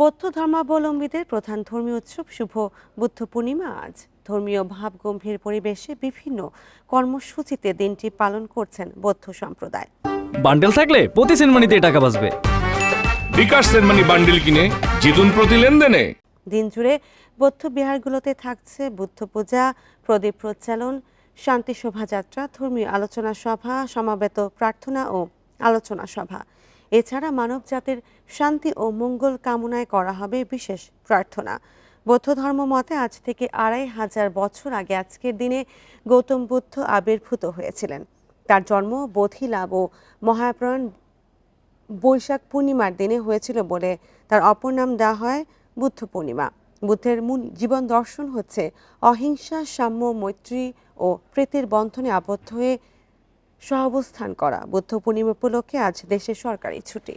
বৌদ্ধ ধর্মাবলম্বীদের প্রধান ধর্মীয় উৎসব শুভ বুদ্ধ পূর্ণিমা আজ। ধর্মীয় ভাব গম্ভীর পরিবেশে বিভিন্ন কর্মসূচিতে দিনটি পালন করছেন বৌদ্ধ সম্প্রদায়। বান্ডেল থাকলে প্রতি সিনেমানিতে টাকা বাঁচবে। বিকাশ সেনমানি বান্ডিল কিনে জিতুন প্রতি লেনদেনে। দিন জুড়ে বৌদ্ধ বিহারগুলোতে থাকছে বুদ্ধ পূজা প্রদীপ প্রজ্বালন শান্তি শোভাযাত্রা ধর্মীয় আলোচনা সভা সমাবেত প্রার্থনা ও আলোচনা সভা। এছাড়া মানব জাতির শান্তি ও মঙ্গল কামনায় করা হবে বিশেষ প্রার্থনা। বৌদ্ধ ধর্ম মতে আজ থেকে আড়াই হাজার বছর আগে আজকের দিনে গৌতম বুদ্ধ আবির্ভূত হয়েছিলেন। তার জন্ম বোধি লাভ ও মহাপ্রয়াণ বৈশাখ পূর্ণিমার দিনে হয়েছিল বলে তার অপর নাম দেওয়া হয় বুদ্ধ পূর্ণিমা। বুদ্ধের মূল জীবন দর্শন হচ্ছে অহিংসা, সাম্য, মৈত্রী ও প্রীতির বন্ধনে আবদ্ধ হয়ে সহাবস্থান করা। বুদ্ধ পূর্ণিমা উপলক্ষে আজ দেশের সরকারি ছুটি।